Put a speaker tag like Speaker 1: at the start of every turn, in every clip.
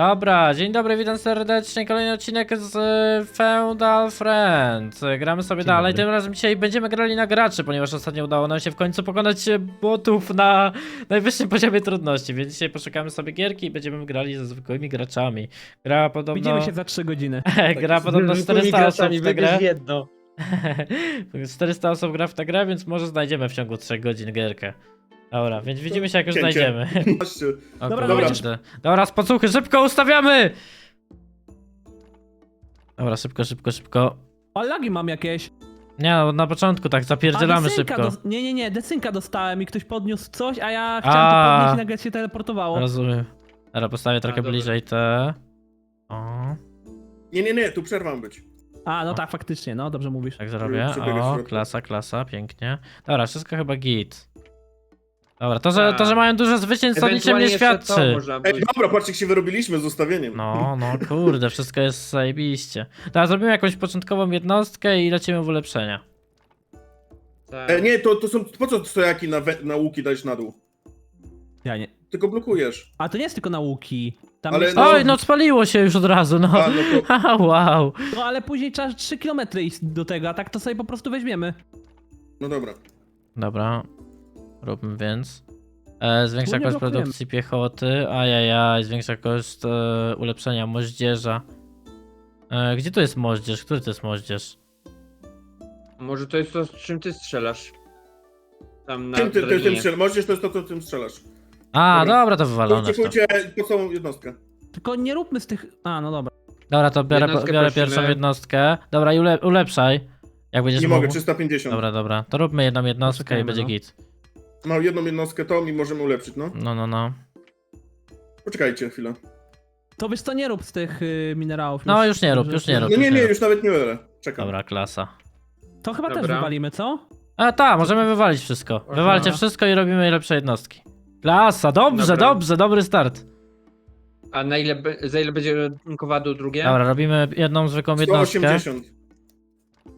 Speaker 1: Dobra, dzień dobry, witam serdecznie. Kolejny odcinek z y, Feudal Friends. Gramy sobie dalej. Tym razem dzisiaj będziemy grali na graczy, ponieważ ostatnio udało nam się w końcu pokonać y, botów na najwyższym poziomie trudności. Więc dzisiaj poszukamy sobie gierki i będziemy grali ze zwykłymi graczami. Gra podobno.
Speaker 2: Widzimy się za 3 godziny.
Speaker 1: gra podobno 400 osób w tę grę.
Speaker 3: jedno.
Speaker 1: 400 osób gra w tę grę, więc może znajdziemy w ciągu 3 godzin gierkę. Dobra, więc widzimy się jak już
Speaker 4: Cięcie.
Speaker 1: znajdziemy. O
Speaker 2: Dobra,
Speaker 1: kurde.
Speaker 4: dobra.
Speaker 1: Dobra, spacuchy, szybko ustawiamy! Dobra, szybko, szybko, szybko.
Speaker 2: O, lagi mam jakieś.
Speaker 1: Nie, no, na początku tak zapierdzielamy
Speaker 2: desynka
Speaker 1: szybko.
Speaker 2: dos- Nie, nie, nie, desynka dostałem i ktoś podniósł coś, a ja chciałem to
Speaker 1: A.
Speaker 2: podnieść i nagle się teleportowało.
Speaker 1: Rozumiem. Dobra, postawię trochę
Speaker 3: dobra.
Speaker 1: bliżej te. O,
Speaker 4: Nie, nie, nie, tu przerwa ma być.
Speaker 2: A, no tak, faktycznie, no dobrze mówisz.
Speaker 1: tak zrobię.
Speaker 4: przebiegać
Speaker 1: O, klasa, klasa, pięknie. Dobra, wszystko chyba git. Dobra, to, że, to, że
Speaker 3: Tak.
Speaker 1: mają dużo zwycięstw, to niczym nie świadczy.
Speaker 3: można
Speaker 4: Ej, dobra, patrzcie, jak się wyrobiliśmy z ustawieniem.
Speaker 1: No, no, kurde, wszystko jest zajebiście. Dobra, zrobimy jakąś początkową jednostkę i lecimy w ulepszenia.
Speaker 3: Tak.
Speaker 4: E, nie, to, to są, po co stojaki na, we, na łuki dać na dół?
Speaker 2: Ja nie.
Speaker 4: Tylko blokujesz.
Speaker 2: A to nie jest tylko nauki. Tam
Speaker 4: Ale
Speaker 2: jest...
Speaker 4: no-
Speaker 1: Oj, no spaliło się już od razu, no.
Speaker 4: A, no to,
Speaker 1: Haha, wow.
Speaker 2: No ale później trzeba 3 km iść do tego, a tak to sobie po prostu weźmiemy.
Speaker 4: no dobra.
Speaker 1: Dobra, róbmy więc. E, zwiększa koszt
Speaker 2: blokujemy.
Speaker 1: produkcji piechoty, ajajaj, zwiększa koszt e, ulepszenia moździerza. E, gdzie tu jest moździerz? Który to jest moździerz?
Speaker 3: Może to jest to, z czym ty strzelasz? Tam na
Speaker 4: Czym ty, ty, tym strzelasz? Możesz to jest to, co tym strzelasz.
Speaker 1: A,
Speaker 4: Dobra.
Speaker 1: dobra, to wywalone w to.
Speaker 4: po całą jednostkę.
Speaker 2: Tylko nie róbmy z tych... A, no dobra.
Speaker 1: Dobra, to biorę,
Speaker 3: Jednostkę
Speaker 1: biorę
Speaker 3: prosimy.
Speaker 1: pierwszą jednostkę. Dobra, i ule, ulepszaj. Jak będziesz
Speaker 4: Nie
Speaker 1: mógł.
Speaker 4: mogę, 350.
Speaker 1: Dobra, dobra. To róbmy jedną jednostkę i będzie
Speaker 2: no.
Speaker 1: git.
Speaker 4: Mam jedną jednostkę to i możemy ulepszyć, no.
Speaker 1: No, no, no.
Speaker 4: Poczekajcie chwilę.
Speaker 2: To wiesz co, nie rób z tych y, minerałów.
Speaker 1: No, już nie rób, już nie rób.
Speaker 4: No nie, nie, już nawet nie będę. Czekam.
Speaker 1: Dobra, klasa.
Speaker 2: To chyba też
Speaker 3: Dobra.
Speaker 2: wywalimy, co?
Speaker 1: A tak, możemy wywalić wszystko.
Speaker 3: Można.
Speaker 1: Wywalcie wszystko i robimy lepsze jednostki. Klasa, dobrze,
Speaker 3: Dobra.
Speaker 1: dobrze, dobry start.
Speaker 3: A na ile, be- za ile będzie kowadło drugie?
Speaker 1: Dobra, robimy jedną zwykłą jednostkę.
Speaker 4: 180.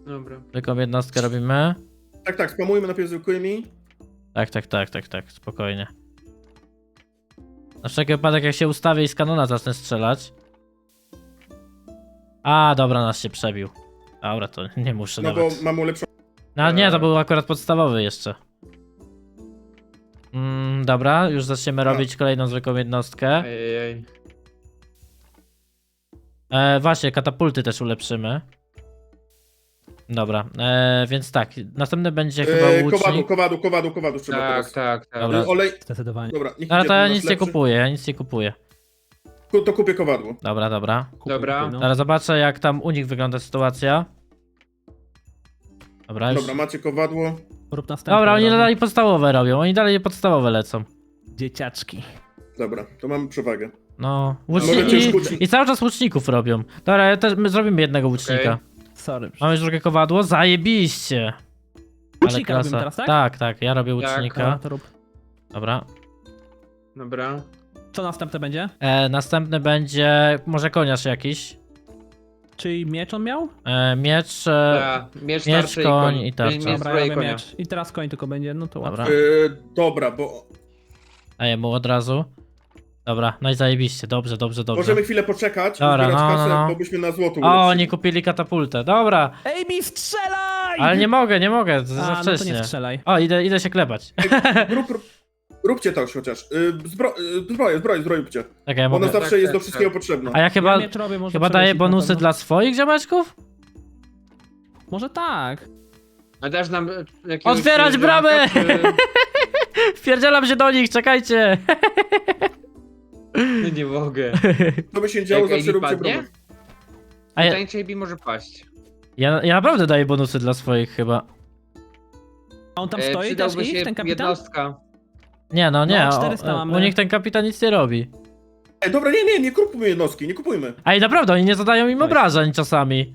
Speaker 3: Dobra.
Speaker 1: Zwykłą jednostkę robimy.
Speaker 4: Tak, tak, spamujmy najpierw zwykłymi.
Speaker 1: Tak, tak, tak, tak, tak, spokojnie. Na wszelki wypadek jak się ustawię i z kanona zacznę strzelać. A, dobra, nas się przebił. Dobra, to nie muszę
Speaker 4: No bo
Speaker 1: nawet.
Speaker 4: mamy ulepszoną.
Speaker 1: No nie, to był akurat podstawowy jeszcze. Mm, dobra, już zaczniemy robić kolejną zwykłą jednostkę.
Speaker 3: Ej, ej.
Speaker 1: E, właśnie, katapulty też ulepszymy. Dobra, e, więc tak, następny będzie chyba
Speaker 4: E,
Speaker 1: łucznik.
Speaker 4: kowadło, kowadło, kowadło, kowadło trzeba
Speaker 3: Tak,
Speaker 4: teraz.
Speaker 3: tak, tak.
Speaker 1: Dobra.
Speaker 4: Olej.
Speaker 2: Zdecydowanie.
Speaker 4: Dobra, niech
Speaker 1: Ale
Speaker 4: idzie
Speaker 1: to ja
Speaker 4: ten
Speaker 1: nic
Speaker 4: nasz
Speaker 1: nie
Speaker 4: lepszy.
Speaker 1: kupuję, ja nic nie kupuję.
Speaker 4: Ku- To kupię kowadło.
Speaker 1: Dobra, dobra.
Speaker 2: Kupuj,
Speaker 3: Dobra.
Speaker 2: kupuj, no.
Speaker 1: Teraz zobaczę jak tam u nich wygląda sytuacja. Dobra, już.
Speaker 4: Dobra, macie kowadło.
Speaker 2: Rób następny.
Speaker 1: Dobra, oni
Speaker 2: od razu.
Speaker 1: dalej podstawowe robią, oni dalej podstawowe lecą.
Speaker 2: Dzieciaczki.
Speaker 4: Dobra, to mamy przewagę.
Speaker 1: No,
Speaker 4: Możecie już
Speaker 1: łuczniki
Speaker 4: łucznik-
Speaker 1: i cały czas łuczników robią. Dobra, ja też, my zrobimy jednego łucznika.
Speaker 2: Sorry.
Speaker 1: Mamy już drugie kowadło? Zajebiście!
Speaker 2: Łucznika robimy teraz, tak?
Speaker 1: Tak, tak, ja robię
Speaker 3: Tak,
Speaker 1: łucznika.
Speaker 2: Dobra, to rób.
Speaker 1: Dobra.
Speaker 3: Dobra.
Speaker 2: Co następne będzie?
Speaker 1: E, następny będzie może koniarz jakiś.
Speaker 2: Czyli miecz on miał?
Speaker 1: E, miecz. E,
Speaker 3: miecz,
Speaker 1: miecz,
Speaker 3: tarczy
Speaker 1: koń
Speaker 3: i
Speaker 1: tarcza.
Speaker 3: Miecz,
Speaker 2: Dobra,
Speaker 3: zbroja
Speaker 2: ja
Speaker 3: i
Speaker 2: robię
Speaker 3: konia.
Speaker 2: miecz. I teraz koń tylko będzie, no to
Speaker 1: Dobra.
Speaker 2: łatwo.
Speaker 4: E, dobra, bo
Speaker 1: daję mu od razu. Dobra, no i zajebiście, dobrze, dobrze, dobrze.
Speaker 4: możemy chwilę poczekać,
Speaker 1: Dobra,
Speaker 4: zbierać
Speaker 1: no,
Speaker 4: kasę,
Speaker 1: no.
Speaker 4: bo byśmy na złoto
Speaker 1: O,
Speaker 4: ulepszyli.
Speaker 1: nie kupili katapultę. Dobra,
Speaker 2: Ej, mi strzelaj!
Speaker 1: ale nie mogę, nie mogę, to
Speaker 2: A,
Speaker 1: za
Speaker 2: no to
Speaker 1: wcześnie.
Speaker 2: nie strzelaj.
Speaker 1: O, idę, idę się klepać.
Speaker 4: Rób, rób, róbcie to już chociaż. Y, Zbro, y, zbroję, zbroję, zbrojcie.
Speaker 1: Czekaj, ja
Speaker 4: Ona
Speaker 1: mogę.
Speaker 4: zawsze
Speaker 3: Tak,
Speaker 4: jest
Speaker 3: tak,
Speaker 4: do wszystkiego
Speaker 3: tak.
Speaker 4: potrzebna.
Speaker 1: A ja chyba,
Speaker 2: miecz robię, może
Speaker 1: chyba daję
Speaker 2: na
Speaker 1: bonusy
Speaker 2: pewno.
Speaker 1: dla swoich ziomeczków?
Speaker 2: Może tak.
Speaker 3: A dasz nam e, jakiegoś...
Speaker 1: Otwierać
Speaker 3: e,
Speaker 1: bramę! Wpierdzielam się do nich, czekajcie!
Speaker 3: Czy- Nie mogę.
Speaker 4: To by się działo,
Speaker 3: Jak
Speaker 4: zawsze
Speaker 3: AB
Speaker 4: róbcie
Speaker 3: padnie?
Speaker 1: A ja,
Speaker 3: Pytanie, czy AB może paść.
Speaker 1: ja, ja naprawdę daję bonusy dla swoich chyba.
Speaker 2: A on tam
Speaker 3: E,
Speaker 2: stoi też
Speaker 3: przydałby
Speaker 2: ich,
Speaker 3: się
Speaker 2: ten kapitan?
Speaker 3: jednostka.
Speaker 1: Nie, no nie,
Speaker 2: No,
Speaker 1: o,
Speaker 2: 400
Speaker 1: u
Speaker 2: mamy.
Speaker 1: nich ten kapitan nic nie robi.
Speaker 4: Ej, dobra, nie, nie, nie kupujmy jednostki, nie kupujmy.
Speaker 1: I naprawdę, oni nie zadają im obrażeń czasami.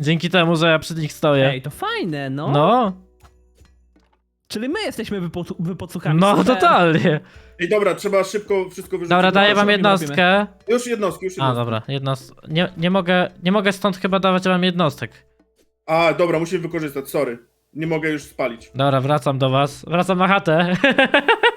Speaker 1: Dzięki temu, że ja przy nich stoję.
Speaker 2: Ej, to fajne, no.
Speaker 1: No,
Speaker 2: Czyli my jesteśmy wypo- wypocuchami.
Speaker 1: no
Speaker 2: super.
Speaker 1: totalnie.
Speaker 4: Ej, dobra, trzeba szybko wszystko wyrzucić.
Speaker 1: Dobra, daję wam
Speaker 2: robimy,
Speaker 1: jednostkę.
Speaker 4: Już jednostki, już
Speaker 1: A,
Speaker 4: jednostki.
Speaker 1: dobra, jednost... Nie, nie mogę, nie mogę stąd chyba dawać wam jednostek.
Speaker 4: A, dobra, musimy wykorzystać, sorry. Nie mogę już spalić.
Speaker 1: Dobra, wracam do was. Wracam na chatę.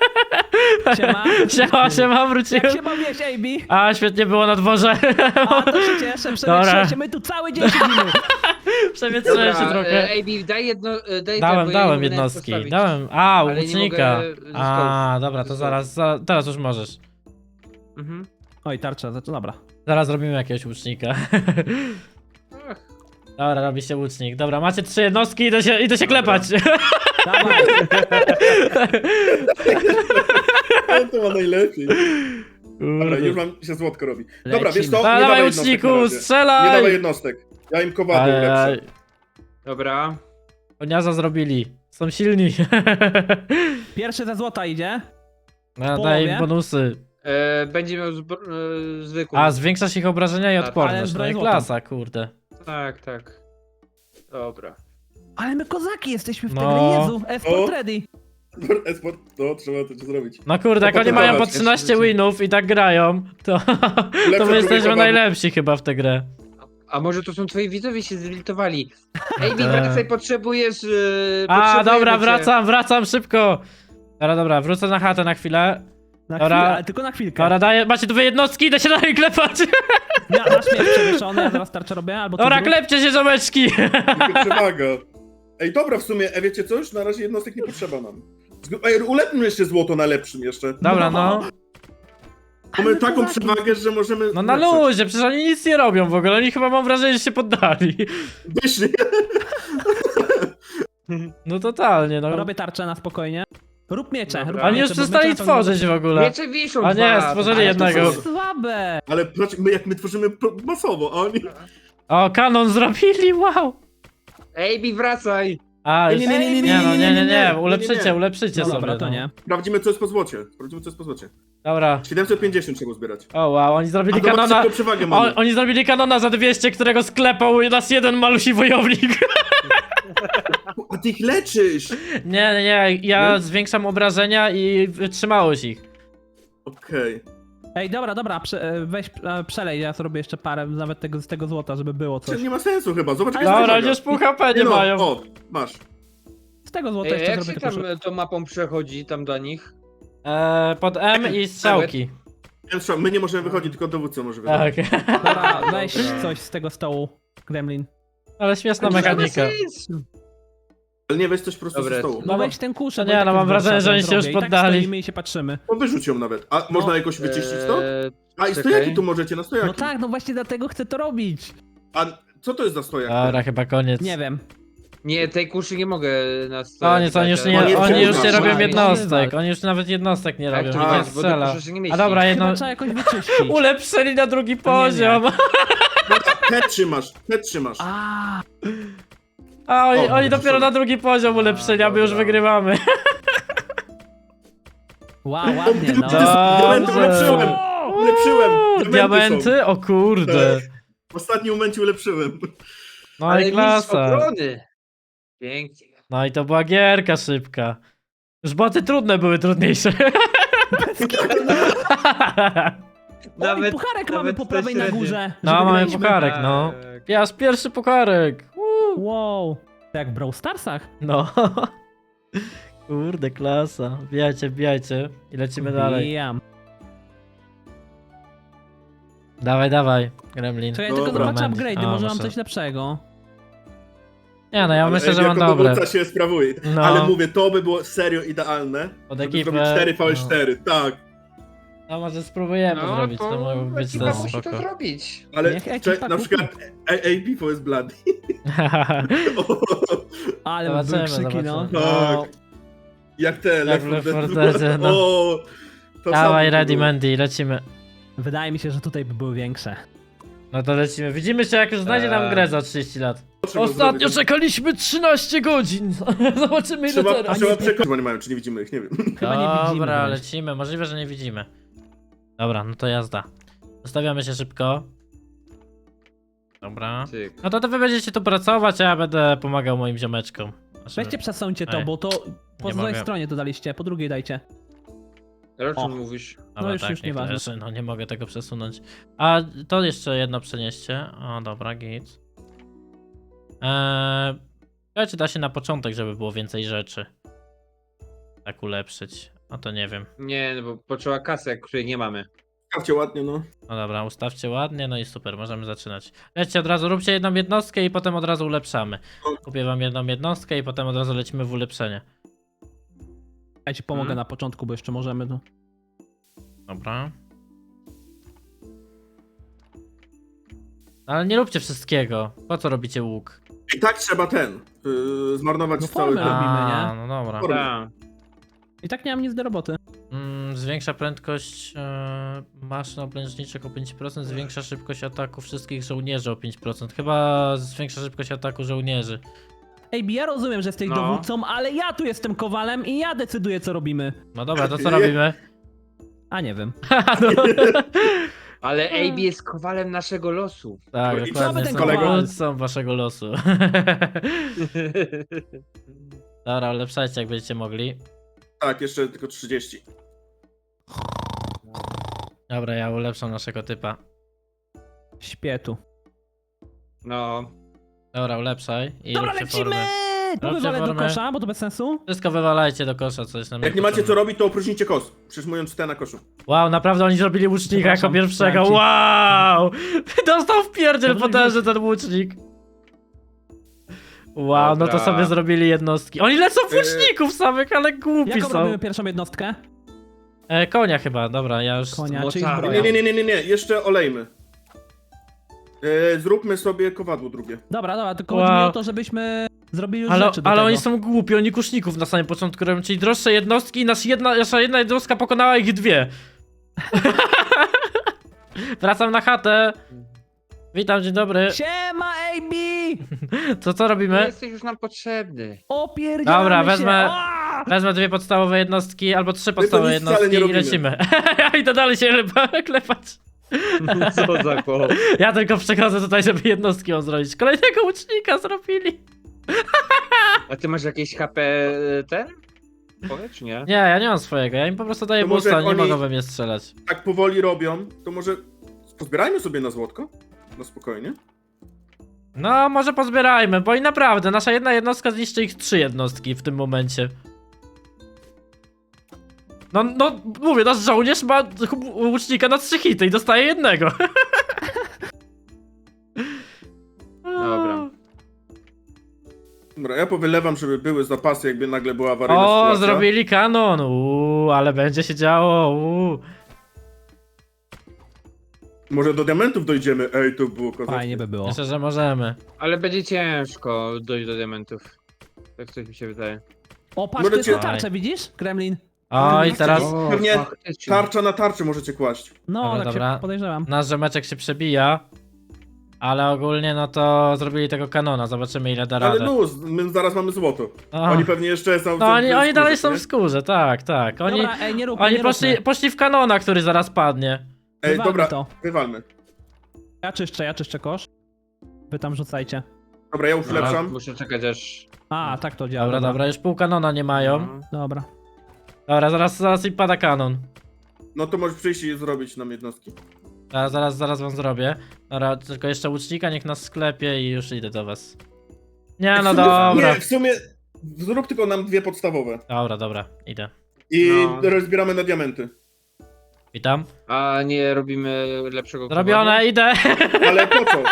Speaker 2: Siema.
Speaker 1: Siema, siema,
Speaker 2: Jak
Speaker 1: wróciłem.
Speaker 2: się bawiłeś, AB?
Speaker 1: A, świetnie było na dworze.
Speaker 2: A, to się cieszę, przemyślę się, my tu cały dzień siedzimy.
Speaker 1: Przewietrzyłem się
Speaker 3: Dobra,
Speaker 1: trochę.
Speaker 3: e, AB, daj jedno, e, daj
Speaker 1: Dałem,
Speaker 3: bo ja nie
Speaker 1: dałem
Speaker 3: mogę nawet
Speaker 1: jednostki,
Speaker 3: postawić.
Speaker 1: dałem. A,
Speaker 3: Ale nie
Speaker 1: łucznika.
Speaker 3: mogę ze
Speaker 1: A, dobra, to zaraz, za, teraz już możesz.
Speaker 3: Mhm.
Speaker 2: Oj, tarcza, to dobra.
Speaker 1: Zaraz robimy jakiegoś łucznika.
Speaker 3: Ach,
Speaker 1: Dobra, robi się łucznik. Dobra, macie trzy jednostki, idę się, idę się klepać.
Speaker 2: Dawaj,
Speaker 4: On to ma najlepiej. Dobra, już mam się złotko robi. Dobra, wiesz co? Nie
Speaker 1: dawaj
Speaker 4: dawaj jednostek na
Speaker 1: łuczniku,
Speaker 4: razie. Nie dawaj
Speaker 1: strzelaj!
Speaker 4: jednostek. Ja im kowadłem
Speaker 1: Ajaj,
Speaker 4: lepsze.
Speaker 3: Dobra.
Speaker 1: Koniarza zrobili. Są silni.
Speaker 2: pierwszy ze złota idzie.
Speaker 1: No, daj im bonusy.
Speaker 3: E, będzie miał zbro, e, zwykłą.
Speaker 1: A, zwiększasz ich obrażenia i
Speaker 3: Tak,
Speaker 1: odporność. No i
Speaker 2: zbroję
Speaker 1: klasa, kurde.
Speaker 3: Tak, tak. Dobra.
Speaker 2: Ale my kozaki jesteśmy w tej
Speaker 1: No.
Speaker 2: grze, Jezu, esport
Speaker 4: O.
Speaker 2: ready.
Speaker 4: Esport, to trzeba to zrobić.
Speaker 1: No kurde, jak oni mają po
Speaker 4: dawaj,
Speaker 1: 13 winów i tak grają, to, to my jesteśmy najlepsi chyba w tę grę.
Speaker 3: A może to są twoi widzowie się ziltowali? Ej, wracaj, potrzebujesz... E,
Speaker 1: A, dobra,
Speaker 3: cię.
Speaker 1: wracam, wracam szybko. Dobra, dobra, wrócę na chatę na chwilę.
Speaker 2: Na
Speaker 1: Dobra.
Speaker 2: chwilę, ale tylko na chwilkę.
Speaker 1: Dobra, daję, macie dwie jednostki, idę się dalej klepać.
Speaker 2: Ja, masz mnie przewieszony, ja zaraz tarczę robię, albo ty
Speaker 1: Dobra,
Speaker 2: zrób.
Speaker 1: klepcie się, ziomeczki.
Speaker 4: Tylko przewaga. Ej, dobra, w sumie, e, wiecie co? Już na razie jednostek nie potrzeba nam. Ej, ulepmy jeszcze złoto na lepszym jeszcze.
Speaker 1: Dobra, no.
Speaker 4: Mamy taką przewagę, że możemy...
Speaker 1: No na luzie, przecież oni nic nie robią w ogóle. Oni chyba mam wrażenie, że się poddali.
Speaker 4: Wyszli.
Speaker 1: No totalnie, no.
Speaker 2: Robię tarczę na spokojnie. Rób miecze,
Speaker 3: Dobra.
Speaker 2: rób
Speaker 1: Oni
Speaker 2: miecze,
Speaker 1: już
Speaker 2: bo
Speaker 1: przestali
Speaker 2: miecze
Speaker 1: tworzyć w ogóle.
Speaker 3: Miecze wiszą
Speaker 1: A nie,
Speaker 3: dwa.
Speaker 1: stworzyli
Speaker 2: Ale
Speaker 1: jednego.
Speaker 2: To są słabe.
Speaker 4: Ale patrz, my jak my tworzymy pro- masowo, a oni...
Speaker 1: O, kanon zrobili, wow.
Speaker 3: Ej, Bi, wracaj!
Speaker 1: A,
Speaker 4: Nie, nie, nie, nie, nie,
Speaker 1: nie, no,
Speaker 4: nie,
Speaker 1: nie,
Speaker 4: nie,
Speaker 1: nie, ulepszycie, ulepszycie
Speaker 2: No
Speaker 1: sobie.
Speaker 2: dobra, to
Speaker 1: no.
Speaker 2: nie.
Speaker 4: Sprawdzimy, co jest po złocie. Sprawdzimy, co jest po złocie.
Speaker 1: Dobra.
Speaker 4: 750 trzeba zbierać.
Speaker 1: O, wow, oni
Speaker 4: A
Speaker 1: zrobili
Speaker 4: zobaczcie,
Speaker 1: kanona.
Speaker 4: jaką przewagę
Speaker 1: O,
Speaker 4: mamy.
Speaker 1: oni zrobili kanona za 200, którego sklepał nas jeden malusi wojownik.
Speaker 4: A ty ich leczysz!
Speaker 1: Nie, nie, nie, ja
Speaker 4: No.
Speaker 1: zwiększam obrażenia i wytrzymałość ich.
Speaker 4: Okej.
Speaker 2: Ej, dobra, dobra, prze, e, weź, e, przelej, ja zrobię jeszcze parę nawet tego, z tego złota, żeby było coś.
Speaker 4: Nie ma sensu chyba, zobacz jak
Speaker 1: Dobra, już pół HP nie
Speaker 4: no,
Speaker 1: mają.
Speaker 4: O, masz.
Speaker 2: Z tego złota
Speaker 3: Ej,
Speaker 2: jeszcze
Speaker 3: jak
Speaker 2: zrobię
Speaker 3: się
Speaker 2: tylko...
Speaker 3: tam tą mapą przechodzi tam do nich?
Speaker 1: E, pod M i strzałki.
Speaker 4: Ja strzał- My nie możemy wychodzić, tylko dowódca może wychodzić.
Speaker 1: Tak.
Speaker 2: Dobra, weź
Speaker 3: Dobra.
Speaker 2: coś z tego stołu, Gremlin.
Speaker 1: Ale śmieszna mechanika.
Speaker 3: sensu.
Speaker 4: Ale nie, weź coś prosto
Speaker 3: Dobra.
Speaker 4: ze stołu.
Speaker 2: No
Speaker 1: No
Speaker 2: weź ten kusz.
Speaker 1: to nie, no mam wrażenie, że oni się już
Speaker 2: I
Speaker 1: poddali.
Speaker 2: tak stoimy i się patrzymy.
Speaker 4: No wyrzuć ją nawet. A można jakoś wyczyścić to?
Speaker 3: Eee,
Speaker 4: A i
Speaker 3: czekaj.
Speaker 4: stojaki tu możecie, na stojaki.
Speaker 2: No tak, no właśnie dlatego chcę to robić.
Speaker 4: A co to jest za stojak?
Speaker 1: Dobra, chyba koniec.
Speaker 2: Nie wiem.
Speaker 3: Nie, tej kuszy nie mogę na
Speaker 1: Koniec, oni już nie, oni już nie robią jednostek. Oni już nawet jednostek nie
Speaker 3: Tak,
Speaker 1: robią.
Speaker 3: to
Speaker 1: nie
Speaker 3: nie
Speaker 4: A,
Speaker 3: jest, bo do
Speaker 1: strzela.
Speaker 3: kuszy się nie
Speaker 1: A
Speaker 3: mieści.
Speaker 1: dobra, jedno.
Speaker 2: Chyba trzeba jakoś wyczyścić.
Speaker 1: Ulepszyli na drugi
Speaker 2: nie, nie.
Speaker 1: poziom.
Speaker 4: Te trzymasz, te trzymasz.
Speaker 2: A,
Speaker 1: A oni,
Speaker 4: O,
Speaker 1: oni dopiero
Speaker 4: wyczyszczone.
Speaker 1: na drugi poziom ulepszyli, a my już
Speaker 3: dobra.
Speaker 1: wygrywamy.
Speaker 2: wow, ładnie, no.
Speaker 4: Diamenty
Speaker 1: Dobrze.
Speaker 4: ulepszyłem! Ulepszyłem!
Speaker 1: Uuu,
Speaker 4: Diamenty
Speaker 1: Diamenty? O kurde.
Speaker 4: W ostatnim momencie ulepszyłem.
Speaker 1: No
Speaker 3: Ale
Speaker 1: i
Speaker 3: mistrz
Speaker 1: klasa.
Speaker 3: obrony! Pięknie.
Speaker 1: No i to była gierka szybka. Już boty trudne były trudniejsze.
Speaker 2: Nawet, pucharek mamy
Speaker 3: nawet
Speaker 2: po prawej na
Speaker 3: średnie.
Speaker 2: górze.
Speaker 1: No, mamy
Speaker 2: wygraliśmy.
Speaker 1: pucharek, no.
Speaker 3: Tak.
Speaker 1: Ja z pierwszy pucharek.
Speaker 2: Wow. To jak w Brawl Starsach.
Speaker 1: No. Kurde, klasa. Wbijajcie, wbijajcie. I lecimy dalej.
Speaker 2: Jam.
Speaker 1: Dawaj, dawaj, Gremlin.
Speaker 2: Czekaj,
Speaker 4: Dobra.
Speaker 2: tylko zobaczę upgrade'y,
Speaker 1: A,
Speaker 2: może mam
Speaker 1: muszę-
Speaker 2: coś lepszego.
Speaker 1: Nie no, ja myślę, że
Speaker 4: jako
Speaker 1: mam dobre.
Speaker 4: dowódca się sprawuje.
Speaker 1: No.
Speaker 4: Ale mówię, to by było serio idealne.
Speaker 1: Pod
Speaker 4: żeby
Speaker 1: ekipę.
Speaker 4: zrobić 4 v4, tak.
Speaker 1: No może spróbujemy
Speaker 3: No,
Speaker 1: zrobić, to
Speaker 3: to
Speaker 1: mogłoby być
Speaker 3: ekipa
Speaker 1: też
Speaker 3: musi to
Speaker 1: spoko.
Speaker 3: zrobić.
Speaker 4: Ale
Speaker 2: Niech ekipa
Speaker 4: na
Speaker 2: kupi.
Speaker 4: przykład AB to jest bloody.
Speaker 2: Ale były
Speaker 1: zobaczymy,
Speaker 2: krzyki, no.
Speaker 1: zobaczymy. No,
Speaker 4: Jak te Left
Speaker 1: Left
Speaker 4: 4
Speaker 1: 4 Dead, no.
Speaker 4: O, to
Speaker 1: Dawaj,
Speaker 4: samo
Speaker 1: ready
Speaker 4: było.
Speaker 1: Mandy, lecimy.
Speaker 2: Wydaje mi się, że tutaj by były większe.
Speaker 1: No to lecimy. Widzimy się jak już znajdzie nam
Speaker 3: Eee.
Speaker 1: grę za 30 lat.
Speaker 4: Trzeba
Speaker 1: Ostatnio
Speaker 4: zrobić.
Speaker 1: czekaliśmy 13 godzin. Zobaczymy ile
Speaker 4: Trzeba,
Speaker 1: teraz.
Speaker 4: trzeba przekonać, bo nie mają, czy nie widzimy ich, nie wiem.
Speaker 2: Chyba nie widzimy.
Speaker 1: Dobra, lecimy. Możliwe, że nie widzimy. Dobra, no to jazda. Zostawiamy się szybko. Dobra. No to, to wy będziecie tu pracować, a ja będę pomagał moim ziomeczkom. Znaczy,
Speaker 2: Weźcie przesuńcie to,
Speaker 1: Ej,
Speaker 2: bo to po
Speaker 1: nie
Speaker 2: złej
Speaker 1: mogę.
Speaker 2: stronie to daliście, po drugiej dajcie.
Speaker 3: O czym
Speaker 2: O.
Speaker 3: mówisz?
Speaker 1: Dobra,
Speaker 2: no już-
Speaker 1: tak,
Speaker 2: już
Speaker 1: niech
Speaker 2: nieważne.
Speaker 1: leży. No nie mogę tego przesunąć. A to jeszcze jedno przenieście. O, dobra, git. Eee, czy da się na początek, żeby było więcej rzeczy. Tak ulepszyć. A to nie wiem.
Speaker 3: Nie, no bo potrzeba kasy, której nie mamy.
Speaker 4: Stawcie ładnie, no.
Speaker 1: No dobra, ustawcie ładnie, no i super, możemy zaczynać. Lećcie od razu, róbcie jedną jednostkę i potem od razu ulepszamy. Kupię wam jedną jednostkę i potem od razu lecimy w ulepszenie.
Speaker 2: Ja ci pomogę
Speaker 3: Mhm.
Speaker 2: na początku, bo jeszcze możemy. No.
Speaker 1: Dobra. Ale nie róbcie wszystkiego. Po co robicie łuk?
Speaker 4: I tak trzeba ten, yy, zmarnować
Speaker 2: No
Speaker 4: cały...
Speaker 2: formę robimy, nie?
Speaker 1: no dobra.
Speaker 3: Tak.
Speaker 2: I tak nie mam nic do roboty.
Speaker 1: Mm, zwiększa prędkość e, maszyn oblężniczych o 5%, zwiększa szybkość ataku wszystkich żołnierzy o 5%. Chyba zwiększa szybkość ataku żołnierzy.
Speaker 2: Ej, ja rozumiem, że jesteś
Speaker 3: No.
Speaker 2: dowódcą, ale ja tu jestem kowalem i ja decyduję, co robimy.
Speaker 1: No dobra, to co robimy?
Speaker 2: A nie wiem.
Speaker 1: no,
Speaker 3: Ale AB jest kowalem naszego losu.
Speaker 1: tak,
Speaker 4: I co
Speaker 1: dokładnie.
Speaker 2: by ten
Speaker 1: Są waszego losu. dobra, ulepszajcie jak będziecie mogli.
Speaker 4: Tak, jeszcze tylko 30.
Speaker 1: Dobra, ja ulepszam naszego typa.
Speaker 2: Śpię tu.
Speaker 3: No,
Speaker 1: Dobra, ulepszaj i
Speaker 2: Dobra,
Speaker 1: róbcie
Speaker 2: lecimy!
Speaker 1: formę.
Speaker 2: To
Speaker 1: Róbcie
Speaker 2: wywalę do
Speaker 1: formę.
Speaker 2: kosza, bo to bez sensu.
Speaker 1: Wszystko wywalajcie do kosza, coś nam
Speaker 4: Jak nie macie co robić, to opróżnijcie kos. Przyjmując te na koszu.
Speaker 1: Wow, naprawdę oni zrobili łucznika jako
Speaker 2: Przepraszam,
Speaker 1: pierwszego.
Speaker 2: powiem ci.
Speaker 1: Wow! Dostał w pierdziel
Speaker 2: Dobrze,
Speaker 1: potężny ten łucznik. Wow, no to
Speaker 3: Dobra.
Speaker 1: sobie zrobili jednostki. Oni lecą w
Speaker 4: Yy.
Speaker 1: łuczników samych, ale głupi
Speaker 2: Jaką
Speaker 1: są.
Speaker 2: robimy pierwszą jednostkę?
Speaker 1: E, konia chyba, dobra, ja już...
Speaker 2: Konia, czyli
Speaker 4: Nie,
Speaker 2: zbroja.
Speaker 4: nie, nie, nie, nie, nie. jeszcze olejmy. E, zróbmy sobie kowadło drugie.
Speaker 2: Dobra, dobra, tylko
Speaker 1: Wow.
Speaker 2: chodzi mi o to, żebyśmy zrobili już
Speaker 1: Ale,
Speaker 2: rzeczy do
Speaker 1: ale
Speaker 2: tego.
Speaker 1: oni są głupi, oni kuszników na samym początku robią, czyli droższe jednostki i nasz jedna, nasza jedna jednostka pokonała ich dwie. Wracam na chatę. Witam, dzień dobry.
Speaker 2: Siema, AB!
Speaker 1: Co, co
Speaker 3: nie
Speaker 1: robimy?
Speaker 3: jesteś już nam potrzebny.
Speaker 2: Opierdzielamy
Speaker 1: Dobra,
Speaker 2: się!
Speaker 1: wezmę-! Wezmę dwie podstawowe jednostki, albo trzy podstawowe
Speaker 4: nic wcale
Speaker 1: jednostki
Speaker 4: nie
Speaker 1: i
Speaker 4: robimy.
Speaker 1: lecimy. ja idę dalej się lepa- klepać.
Speaker 3: Co za chłop.
Speaker 1: Ja tylko przechodzę tutaj, żeby jednostki ją zrobić. Kolejnego łucznika zrobili.
Speaker 3: A ty masz jakieś HP ten? Powiedz, czy nie?
Speaker 1: Nie, ja nie mam swojego, ja im po prostu daję
Speaker 4: To może
Speaker 1: boosta, nie
Speaker 4: oni-
Speaker 1: mogą we mnie strzelać.
Speaker 4: Tak powoli robią, to może pozbierajmy sobie na złotko? No spokojnie.
Speaker 1: No, może pozbierajmy, bo i naprawdę, nasza jedna jednostka zniszczy ich trzy jednostki w tym momencie. No, no, mówię, nasz żołnierz ma łucznika na trzy hity i dostaje jednego.
Speaker 3: Dobra.
Speaker 4: Dobra, ja powylewam, żeby były zapasy, jakby nagle była awaryjna
Speaker 1: O,
Speaker 4: sytuacja.
Speaker 1: zrobili kanon, uuu, ale będzie się działo, uuu.
Speaker 4: Może do diamentów dojdziemy. Ej, to było kozackie.
Speaker 2: Fajnie by było.
Speaker 1: Myślę, że możemy.
Speaker 3: Ale będzie ciężko dojść do diamentów. Tak coś mi się wydaje.
Speaker 2: O, patrz,
Speaker 4: Możecie-
Speaker 2: to jest tarcza, widzisz? Kremlin.
Speaker 1: O, i teraz
Speaker 4: O, Pewnie
Speaker 3: faktycznie.
Speaker 4: Tarcza na tarczy możecie kłaść.
Speaker 2: No,
Speaker 1: Dobra,
Speaker 2: tak
Speaker 1: dobra.
Speaker 2: się podejrzewam.
Speaker 1: nasz rzemeczek się przebija, ale ogólnie no to zrobili tego kanona, zobaczymy ile da
Speaker 4: Ale
Speaker 1: radę.
Speaker 4: luz, my zaraz mamy złoto.
Speaker 1: O.
Speaker 4: Oni pewnie jeszcze są...
Speaker 1: No oni,
Speaker 4: w-
Speaker 1: oni dalej są
Speaker 4: skórze,
Speaker 1: w skórze, tak, tak. Oni,
Speaker 2: Dobra, ej, nie rób
Speaker 1: oni
Speaker 2: nie
Speaker 1: poszli,
Speaker 2: róbmy.
Speaker 1: poszli w kanona, który zaraz padnie.
Speaker 4: Ej,
Speaker 2: Wywalmy
Speaker 4: dobra,
Speaker 2: to.
Speaker 4: wywalmy.
Speaker 2: Ja czyszczę, ja czyszczę kosz. Wy tam rzucajcie.
Speaker 4: Dobra, ja już
Speaker 3: Dobra,
Speaker 4: lepszam.
Speaker 3: Muszę czekać aż...
Speaker 2: A, tak to działa.
Speaker 1: Dobra, dobra, już pół kanona nie mają.
Speaker 3: No.
Speaker 2: Dobra.
Speaker 1: Dobra, zaraz, zaraz im pada kanon.
Speaker 4: No to możesz przyjść i zrobić nam jednostki.
Speaker 1: Zaraz, zaraz, zaraz wam zrobię. Dobra, tylko jeszcze łucznika niech nas sklepie i już idę do was. Nie, no
Speaker 4: W sumie-
Speaker 1: dobra.
Speaker 4: Nie, w sumie zrób tylko nam dwie podstawowe.
Speaker 1: Dobra, dobra, idę.
Speaker 4: I
Speaker 3: No.
Speaker 4: rozbieramy na diamenty.
Speaker 1: Witam.
Speaker 3: A nie robimy lepszego
Speaker 1: Zrobione, idę.
Speaker 4: Ale po co?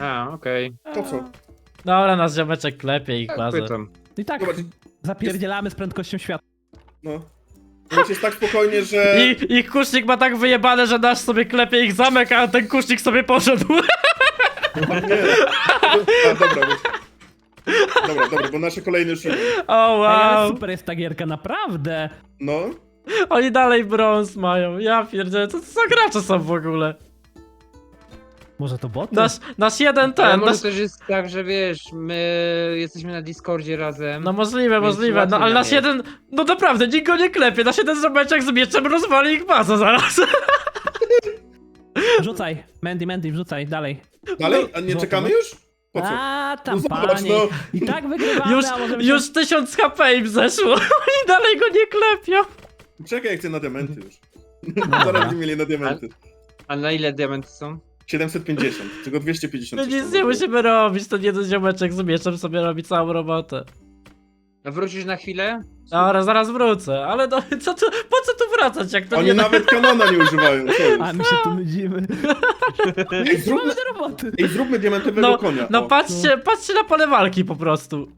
Speaker 3: A, okej.
Speaker 4: Po co?
Speaker 1: Dobra, nasz ziomeczek klepie i
Speaker 3: Tak, pytam.
Speaker 2: I tak
Speaker 4: Zobacz,
Speaker 2: zapierdzielamy z prędkością światła.
Speaker 4: no. Więc jest tak spokojnie, że...
Speaker 1: I ich kusznik ma tak wyjebane, że nasz sobie klepie ich zamek, a ten kusznik sobie poszedł.
Speaker 4: Nie. A, dobra, bo... Dobra, dobra, bo nasze kolejne już idą.
Speaker 1: O
Speaker 2: Ej, ale
Speaker 1: wow.
Speaker 2: super jest ta gierka, naprawdę.
Speaker 4: No.
Speaker 1: Oni dalej brąz mają. Ja pierdzielę, co to za gracze są w ogóle?
Speaker 2: Może to boty?
Speaker 1: Nasz, nasz jeden
Speaker 3: Ale
Speaker 1: ten,
Speaker 3: może
Speaker 1: nasz...
Speaker 3: też jest tak, że wiesz, my jesteśmy na Discordzie razem.
Speaker 1: No możliwe,
Speaker 3: Więc
Speaker 1: możliwe, no
Speaker 3: łatwiej
Speaker 1: ale
Speaker 3: nam
Speaker 1: nasz
Speaker 3: jest.
Speaker 1: jeden, no naprawdę, nikt go nie klepie, nasz jeden zomeczek z mieczem rozwali ich bazę zaraz.
Speaker 2: Wrzucaj, Mandy, Mandy, wrzucaj, dalej.
Speaker 4: Dalej? A nie
Speaker 2: Złoto,
Speaker 4: czekamy
Speaker 2: no.
Speaker 4: już? Po co?
Speaker 2: A, tam
Speaker 4: No zobacz,
Speaker 2: panie.
Speaker 4: no.
Speaker 2: I tak wygrywamy,
Speaker 1: Już,
Speaker 2: a możemy się...
Speaker 1: już tysiąc HP im zeszło, oni dalej go nie klepią.
Speaker 4: Czekaj, jak chcę na diamenty już. Zaraz będziemy mieli na diamenty.
Speaker 3: A na ile diamenty są?
Speaker 4: 750, tylko 250.
Speaker 1: My nic nie musimy robić, ten jeden ziomeczek z mieczem sobie robi całą robotę.
Speaker 3: A wrócisz na chwilę?
Speaker 1: Dobra, zaraz wrócę, ale no, co tu, po co tu wracać, jak to
Speaker 4: Oni
Speaker 1: nie...
Speaker 4: nawet kanona nie używają. co jest?
Speaker 2: A my się tu nudzimy.
Speaker 4: Ej, zróbmy,
Speaker 2: Mamy do roboty.
Speaker 4: ej, zróbmy diamentowego
Speaker 1: No,
Speaker 4: konia.
Speaker 1: no
Speaker 4: o.
Speaker 1: patrzcie, patrzcie na pole walki po prostu.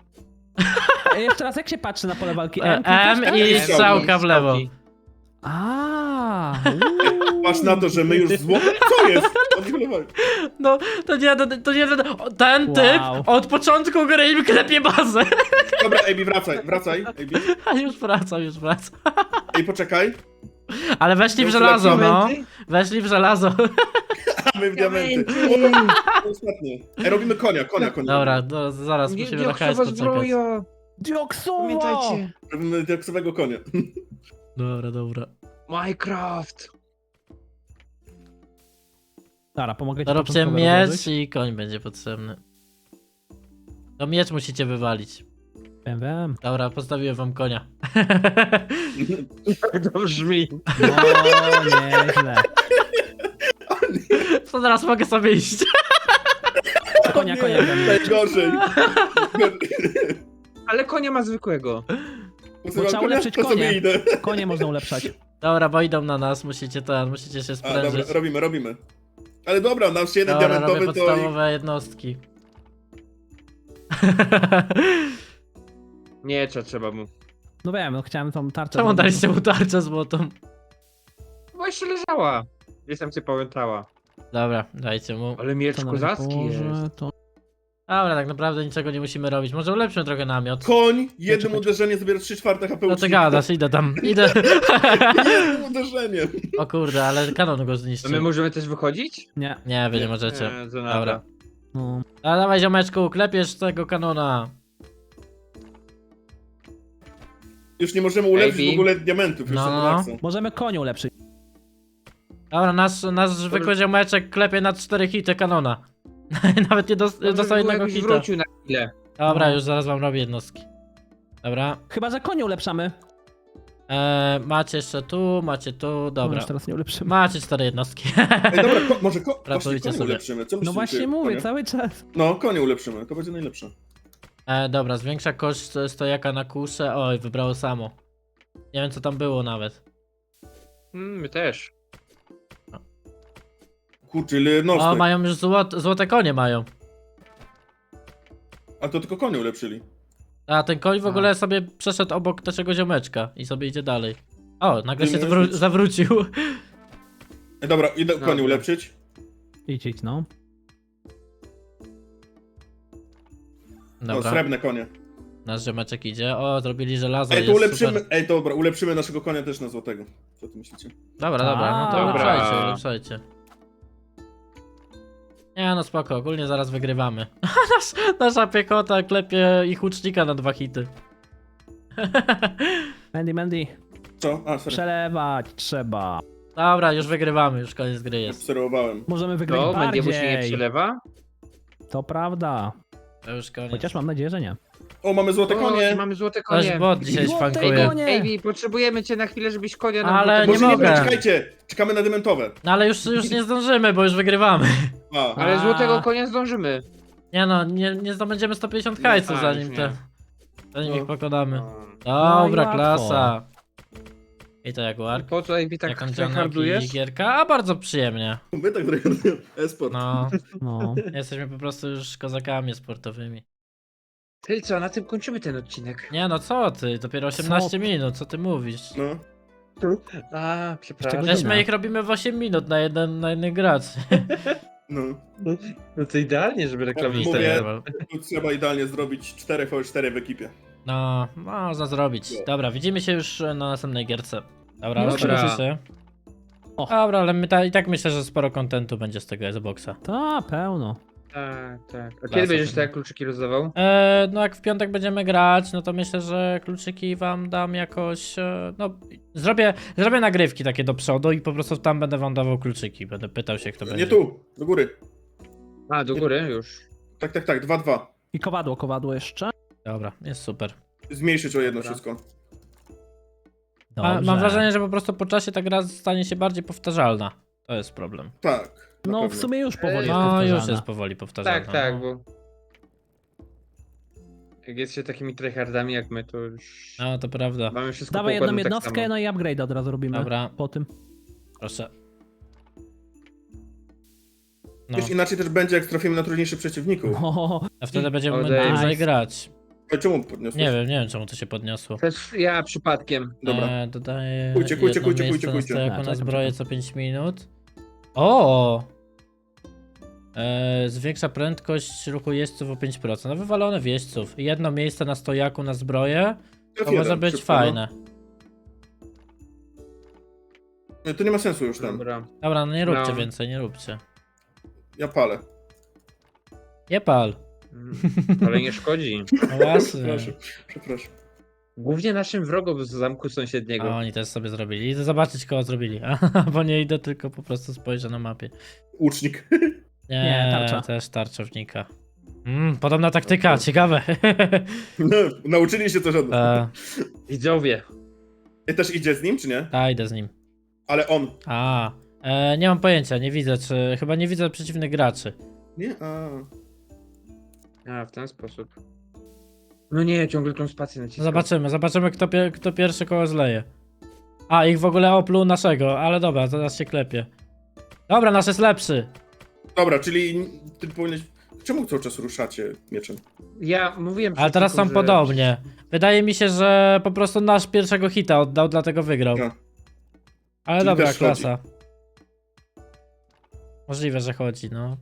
Speaker 2: Jeszcze raz, jak się patrzy na pole walki?
Speaker 1: E, M
Speaker 2: klikasz?
Speaker 1: i
Speaker 3: M,
Speaker 1: strzałka w lewo.
Speaker 2: A,
Speaker 4: Patrz na to, że my już zło... Co jest? Odwilowali.
Speaker 1: No, to nie, to, to nie, ten typ
Speaker 2: Wow.
Speaker 1: od początku gry im klepie bazę.
Speaker 4: Dobra, Ejbi, wracaj, wracaj. Ejbi.
Speaker 1: A już wracam, już wracam.
Speaker 4: Ej, poczekaj.
Speaker 1: Ale weszli w żelazo, no. Weszli w żelazo.
Speaker 4: A my w diamenty. O, Ostatnie. Ej, robimy konia, konia, konia.
Speaker 1: Dobra, do, zaraz
Speaker 3: Nie,
Speaker 1: musimy na
Speaker 3: dioksowa
Speaker 1: poczekać.
Speaker 3: zbroja!
Speaker 2: dioksowo!
Speaker 3: Pamiętajcie.
Speaker 4: Robimy diaksowego konia.
Speaker 1: Dobra, dobra.
Speaker 3: Minecraft!
Speaker 2: Dobra, pomogę ci początkowo
Speaker 1: miecz
Speaker 2: rozłożyć.
Speaker 1: i koń będzie potrzebny. To miecz musicie wywalić.
Speaker 2: Wiem, wiem.
Speaker 1: Dobra, postawiłem wam konia.
Speaker 3: To brzmi.
Speaker 2: No, nieźle.
Speaker 1: To teraz mogę sobie iść.
Speaker 2: Konia,
Speaker 4: Nie,
Speaker 2: konia.
Speaker 4: Najgorzej.
Speaker 3: Ale konia ma zwykłego.
Speaker 4: Posyłam
Speaker 2: trzeba ulepszyć
Speaker 4: to sobie
Speaker 2: konie.
Speaker 4: idę.
Speaker 2: Konie można ulepszać.
Speaker 1: Dobra, bo idą na nas, musicie ten, musicie się
Speaker 4: A,
Speaker 1: sprężyć.
Speaker 4: dobra, robimy, robimy. Ale dobra, nasz jeden
Speaker 1: Dobra, robię
Speaker 4: diamentowy to... i-
Speaker 1: podstawowe jednostki.
Speaker 3: Miecza trzeba mu.
Speaker 2: No wiem, no chciałem tą tarczę...
Speaker 1: Czemu
Speaker 2: zrobić.
Speaker 1: daliście mu tarczę złotą?
Speaker 3: Bo jeszcze leżała. Jestem cię pamiętała.
Speaker 1: Dobra, dajcie mu.
Speaker 3: Ale miecz
Speaker 2: To na
Speaker 3: kozacki jest.
Speaker 2: to...
Speaker 1: Dobra, tak naprawdę niczego nie musimy robić. Może ulepszymy trochę namiot.
Speaker 4: Koń, jednym uderzeniem zabiera 3 czwarte HP
Speaker 1: No to
Speaker 4: łucznika.
Speaker 1: gadasz, idę tam, idę.
Speaker 4: Jednym uderzeniem.
Speaker 1: O kurde, ale kanon go
Speaker 3: To my
Speaker 1: zniszczył.
Speaker 3: możemy też wychodzić?
Speaker 2: Nie,
Speaker 1: Nie, wy nie możecie.
Speaker 3: Nie, to
Speaker 1: Dobra.
Speaker 3: nada.
Speaker 2: no.
Speaker 1: A dawaj ziomeczku, klepiesz tego kanona.
Speaker 4: Już nie możemy ulepszyć
Speaker 3: Ejbi.
Speaker 4: w ogóle diamentów. Już
Speaker 1: No.
Speaker 4: są na maksa.
Speaker 2: Możemy koniu ulepszyć.
Speaker 1: Dobra, nasz, nasz zwykły ziomeczek klepie na cztery hity kanona. Nawet nie dos- dostał jednego hita.
Speaker 3: wrócił na chwilę.
Speaker 1: Dobra,
Speaker 2: No.
Speaker 1: już zaraz wam robię jednostki. Dobra.
Speaker 2: Chyba, że konie ulepszamy.
Speaker 1: E, macie jeszcze tu, macie tu, dobra.
Speaker 2: teraz nie ulepszymy.
Speaker 1: Macie cztery jednostki.
Speaker 4: Ej, dobra, ko może ko właśnie
Speaker 1: Pracujcie
Speaker 4: konie
Speaker 1: sobie.
Speaker 4: ulepszymy. Co
Speaker 2: No właśnie mówię,
Speaker 4: konie?
Speaker 2: cały czas.
Speaker 4: No, konie ulepszymy, to będzie najlepsze.
Speaker 1: E, dobra, zwiększa koszt stojaka na kuszę. Oj, wybrało samo. Nie wiem co tam było nawet.
Speaker 3: Mm, my też.
Speaker 4: Kurczę, ile.
Speaker 1: O, mają już złot, złote konie mają.
Speaker 4: A to tylko konie ulepszyli.
Speaker 1: A ten koń w
Speaker 3: A.
Speaker 1: ogóle sobie przeszedł obok naszego ziomeczka i sobie idzie dalej. O, nagle się
Speaker 4: możesz-
Speaker 1: zawrócił.
Speaker 4: Ej, dobra, idę
Speaker 3: Dobra.
Speaker 4: konie ulepszyć.
Speaker 2: Idź, idź, no.
Speaker 4: O,
Speaker 1: Dobra,
Speaker 4: srebrne konie.
Speaker 1: nasz ziomeczek idzie. O, zrobili żelazo,
Speaker 4: Ej, to
Speaker 1: jest
Speaker 4: ulepszymy,
Speaker 1: super.
Speaker 4: ej, dobra, ulepszymy naszego konia też na złotego. Co ty myślicie?
Speaker 1: Dobra, dobra, no to ulepszajcie, ulepszajcie. Nie no spoko, ogólnie zaraz wygrywamy. Nasz, nasza piechota klepie ich łucznika na dwa hity.
Speaker 2: Mandy, Mandy.
Speaker 4: Co? A, sorry.
Speaker 2: Przelewać trzeba.
Speaker 1: Dobra, już wygrywamy, już koniec gry jest.
Speaker 4: Obserwowałem.
Speaker 2: Możemy wygrać
Speaker 3: To będzie mu się nie
Speaker 2: bardziej.
Speaker 3: przelewa?
Speaker 2: To prawda.
Speaker 1: To już koniec.
Speaker 2: Chociaż mam nadzieję, że nie.
Speaker 4: O, mamy złote
Speaker 3: O,
Speaker 4: konie.
Speaker 3: mamy złote
Speaker 1: Ktoś
Speaker 3: konie.
Speaker 1: bot dzisiaj
Speaker 2: Złote
Speaker 1: szwankuje.
Speaker 2: konie!
Speaker 3: Ej, potrzebujemy cię na chwilę, żebyś konia nam
Speaker 1: Ale nie
Speaker 4: Może
Speaker 1: mogę.
Speaker 4: czekajcie, czekamy na diamentowe.
Speaker 1: No ale już, już nie zdążymy, bo już wygrywamy.
Speaker 4: A,
Speaker 3: Ale
Speaker 2: A.
Speaker 3: złotego konia zdążymy.
Speaker 1: Nie no, nie, nie zdobędziemy 150
Speaker 4: Nie,
Speaker 1: hajców zanim
Speaker 3: nie.
Speaker 1: te... Zanim
Speaker 4: No.
Speaker 1: ich pokonamy.
Speaker 2: No i
Speaker 1: Dobra,
Speaker 2: łatwo.
Speaker 1: klasa. I to Jaguar.
Speaker 3: Po co Ej, tak,
Speaker 1: Jak on
Speaker 3: tak handlujesz?
Speaker 1: gierka? A bardzo przyjemnie.
Speaker 4: my tak trochę esport.
Speaker 1: No,
Speaker 2: No.
Speaker 1: jesteśmy po prostu już kozakami sportowymi.
Speaker 3: Ty co, na tym kończymy ten odcinek.
Speaker 1: Nie no, co ty? Dopiero 18 minut, co ty mówisz?
Speaker 4: No.
Speaker 3: A, przepraszam.
Speaker 1: Też my ich robimy w 8 minut na jeden, na jeden gracz.
Speaker 4: No.
Speaker 3: No to idealnie, żeby reklamista
Speaker 4: Mówię.
Speaker 3: jadł.
Speaker 4: Tu trzeba idealnie zrobić 4 v 4 w ekipie.
Speaker 1: No, można zrobić. Dobra, widzimy się już na następnej gierce. Dobra,
Speaker 2: No
Speaker 3: dobra.
Speaker 1: się.
Speaker 2: O.
Speaker 1: Dobra, ale my ta, i tak myślę, że sporo kontentu będzie z tego Xboxa.
Speaker 2: Ta, pełno.
Speaker 3: Tak, tak. A
Speaker 1: Klasa
Speaker 3: kiedy będziesz te kluczyki rozdawał?
Speaker 1: E, no jak w piątek będziemy grać, no to myślę, że kluczyki wam dam jakoś, e, no zrobię, zrobię nagrywki takie do przodu i po prostu tam będę wam dawał kluczyki, będę pytał się kto będzie.
Speaker 4: Nie tu, do góry.
Speaker 3: A, do góry już.
Speaker 4: Tak, tak, tak, 2-2.
Speaker 2: I kowadło, kowadło jeszcze.
Speaker 1: Dobra, jest super.
Speaker 4: Zmniejszyć o jedno
Speaker 3: Dobra.
Speaker 4: wszystko.
Speaker 1: Mam wrażenie, że po prostu po czasie ta gra stanie się bardziej powtarzalna. To jest problem.
Speaker 4: Tak. na
Speaker 2: No w
Speaker 4: pewno.
Speaker 2: sumie już powoli
Speaker 3: Ej,
Speaker 2: jest
Speaker 1: No już jest powoli powtarzalna.
Speaker 3: Tak, tak,
Speaker 1: no.
Speaker 3: bo... Jak jesteście takimi tryhardami jak my, to już
Speaker 1: No, to prawda.
Speaker 3: mamy wszystko
Speaker 2: Dawaj jedną
Speaker 3: poukładane tak
Speaker 2: jednostkę,
Speaker 3: samo.
Speaker 2: no i upgrade od razu robimy.
Speaker 1: Dobra.
Speaker 2: Po tym.
Speaker 1: Proszę. No,
Speaker 4: Wiesz, inaczej też będzie, jak trafimy na trudniejszych przeciwników.
Speaker 2: O,
Speaker 1: a wtedy będziemy
Speaker 3: Odejść.
Speaker 1: dłużej grać.
Speaker 4: Ej, czemu podniosłeś?
Speaker 1: Nie wiem, nie wiem czemu to się podniosło.
Speaker 3: To jest ja przypadkiem.
Speaker 4: Dobra.
Speaker 1: E, dodaję
Speaker 4: Kujcie, kujcie,
Speaker 1: jedno
Speaker 4: kujcie,
Speaker 1: miejsce
Speaker 4: kujcie,
Speaker 1: na stojaku
Speaker 2: A,
Speaker 1: zbroję
Speaker 2: czekam.
Speaker 1: co 5 minut. O! E, zwiększa prędkość ruchu jeźdźców o 5%. No wywalone w jeźdźców. Jedno miejsce na stojaku na zbroję. To
Speaker 4: F1,
Speaker 1: może być
Speaker 4: szybko, no.
Speaker 1: fajne.
Speaker 4: Nie, To nie ma sensu już ten.
Speaker 3: Dobra.
Speaker 1: Dobra, no nie róbcie
Speaker 3: No.
Speaker 1: więcej, nie róbcie.
Speaker 4: Ja palę.
Speaker 1: Nie pal.
Speaker 3: Mm, Ale nie szkodzi.
Speaker 1: No właśnie.
Speaker 4: Przepraszam, przepraszam.
Speaker 3: Głównie naszym wrogom z zamku
Speaker 1: A
Speaker 3: sąsiedniego.
Speaker 1: oni też sobie zrobili. Idę zobaczyć kogo zrobili. Bo nie idę, tylko po prostu spojrzę na mapie.
Speaker 4: Łucznik.
Speaker 1: Nie,
Speaker 2: Nie, tarcza.
Speaker 1: też tarczownika. Mm, podobna taktyka, ciekawe.
Speaker 4: No, nauczyli się od nas.
Speaker 1: e,
Speaker 3: Widzowie.
Speaker 4: Ty też idzie z nim, czy nie?
Speaker 1: a, idę z nim.
Speaker 4: Ale on.
Speaker 1: A, e, nie mam pojęcia, nie widzę, czy. Chyba nie widzę przeciwnych graczy.
Speaker 4: Nie? A.
Speaker 3: A, w ten sposób. No nie, ciągle tą spację naciskam.
Speaker 1: zobaczymy, zobaczymy, kto, pie, kto pierwszy koło zleje. A, ich w ogóle opluł naszego, ale dobra, zaraz się klepie. Dobra, nasz jest lepszy.
Speaker 4: Dobra, czyli ty powinieneś... Czemu cały czas ruszacie mieczem?
Speaker 3: Ja mówiłem
Speaker 1: Ale teraz są
Speaker 3: przeciwko, że-
Speaker 1: podobnie. Wydaje mi się, że po prostu nasz pierwszego hita oddał, dlatego wygrał.
Speaker 4: No.
Speaker 1: Ale
Speaker 4: Czyli
Speaker 1: dobra,
Speaker 4: też
Speaker 1: klasa. Możliwe, że chodzi, no.